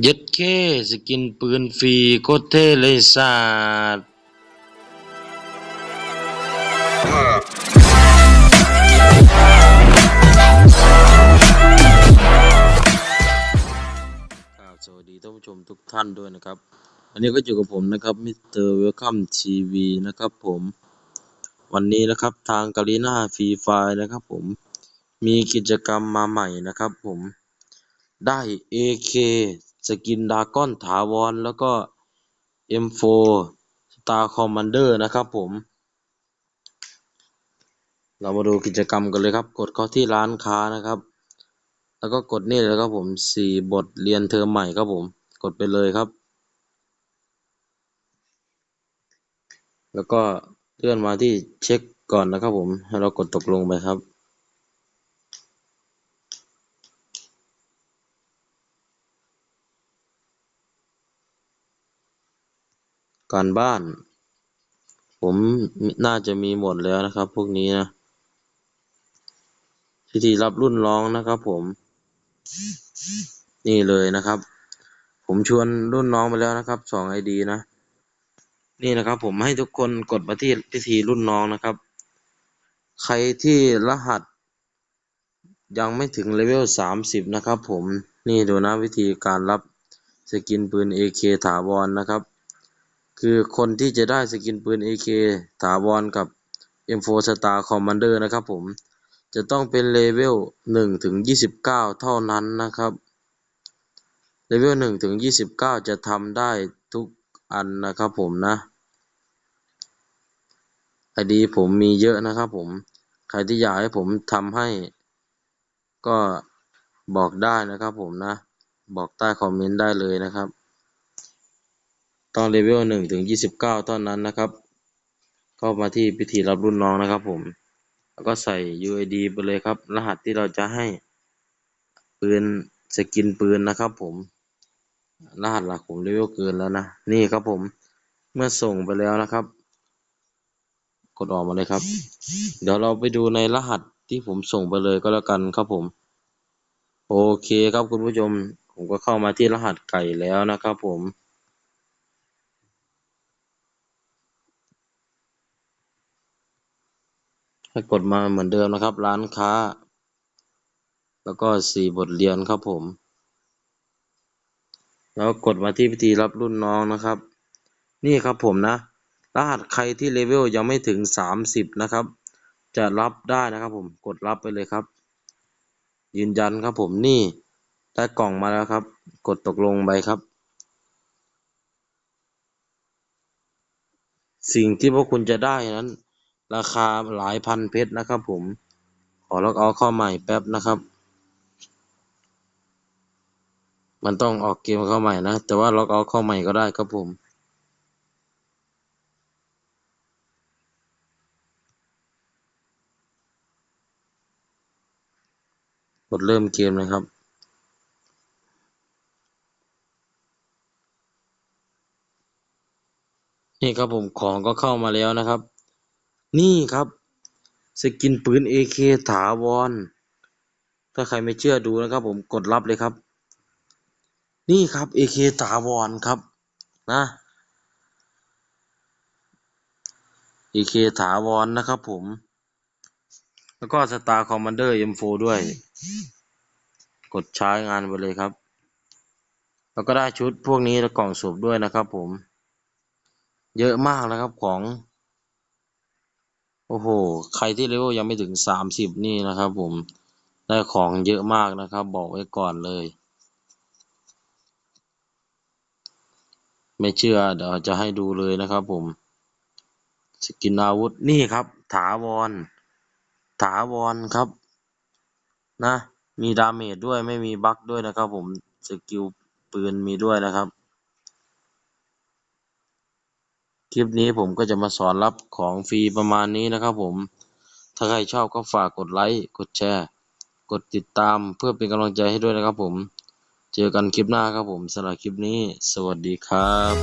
เย็ดเคสกินปืนฟรี โคตรเท่เลยสัตว์สวัสดีท่านผู้ชมทุกท่านด้วยนะครับ อันนี้ก็อยู่กับผมนะครับมิสเตอร์เวลคัมทีวีนะครับผม วันนี้นะครับทางกาลีนาฟรีไฟนะครับผม มีกิจกรรมมาใหม่นะครับผมได้ AK สกินดาก้อนถาวร แล้วก็ M4 Star Commander นะครับผม เรามาดูกิจกรรมกันเลยครับ กดเข้าที่ร้านค้านะครับ แล้วก็กดนี่เลยครับผมสี่บทเรียนเทอมใหม่ครับผม กดไปเลยครับ แล้วก็เลื่อนมาที่เช็คก่อนนะครับผม ให้เรากดตกลงไปครับ การบ้าน ผมน่าจะมีหมดแล้วนะครับ พวกนี้นะพิธีรับรุ่นร้องนะครับ ผม นี่เลยนะครับ ผมชวนรุ่นน้องไปแล้วนะครับสองไอดีนะ นี่นะครับ ผมให้ทุกคนกดมาที่พิธีรุ่นน้องนะครับ ใครที่รหัส ยังไม่ถึงเลเวลสามสิบนะครับ ผมนี่ดูนะวิธีการรับสกินปืน AK ถาวรนะครับ คือคนที่จะได้สกินปืน AK ถาวรกับ M4 Star Commander นะครับผม จะต้องเป็นเลเวล1ถึง29 เท่านั้นนะครับ เลเวล1ถึง29 จะทำได้ทุกอันนะครับผมนะไอดีผมมีเยอะนะครับผม ใครที่อยากให้ผมทำให้ ก็บอกได้นะครับผมนะ บอกใต้คอมเมนต์ได้เลยนะครับ ตองเลเวล1ถึง29เท่านั้นนะครับเข้ามาที่พิธีรับรุ่นน้องนะครับผม แล้วก็ใส่ UID ไปเลยครับ รหัสที่เราจะให้ปืนสกินปืนนะครับ ผม รหัสหลักผมเลเวลเกินแล้วนะ นี่ครับผม เมื่อส่งไปแล้วนะครับ กดออกมาเลยครับ เดี๋ยวเราไปดูในรหัสที่ผมส่งไปเลยก็แล้วกันครับผม โอเคครับคุณผู้ชม ผมก็เข้ามาที่รหัสไก่แล้วนะครับผม ให้กดมาเหมือนเดิมนะครับ ร้านค้า แล้วก็สี่บทเรียนครับผม แล้วกดมาที่พิธีรับรุ่นน้องนะครับ นี่ครับผมนะ รหัสใครที่เลเวลยังไม่ถึงสามสิบนะครับ จะรับได้นะครับผมกดรับไปเลยครับ ยืนยันครับผมนี่ได้กล่องมาแล้วครับ กดตกลงไปครับสิ่งที่พวกคุณจะได้นั้น ราคาหลายพันเพชรนะครับผม ขอล็อกเอาท์เข้าใหม่แป๊บนะครับ มันต้องออกเกมเข้าใหม่นะ แต่ว่าล็อกเอาท์เข้าใหม่ก็ได้ครับผมกดเริ่มเกมเลยครับนี่ครับผมของก็เข้ามาแล้วนะครับ นี่ครับ สกินปืน AK ถาวร ถ้าใครไม่เชื่อดูนะครับผมกดรับเลยครับ นี่ครับ AK ถาวรครับนะ AK ถาวรนะครับผม แล้วก็ Star Commander M4 ด้วย กดใช้งานไปเลยครับ แล้วก็ได้ชุดพวกนี้และกล่องสูบด้วยนะครับผม เยอะมากแล้วครับของ โอ้โห ใครที่เลเวลยังไม่ถึงสามสิบนี่นะครับผม ได้ของเยอะมากนะครับ บอกไว้ก่อนเลย ไม่เชื่อเดี๋ยวจะให้ดูเลยนะครับผม สกินอาวุธนี่ครับ ถาวร ถาวรครับ นะ มีดาเมจด้วยไม่มีบั๊กด้วยนะครับผม สกิลปืนมีด้วยนะครับ คลิปนี้ผมก็จะมาสอนรับของฟรีประมาณนี้นะครับผม ถ้าใครชอบก็ฝากกดไลค์ กดแชร์ กดติดตามเพื่อเป็นกำลังใจให้ด้วยนะครับผม เจอกันคลิปหน้าครับผมสำหรับคลิปนี้ สวัสดีครับ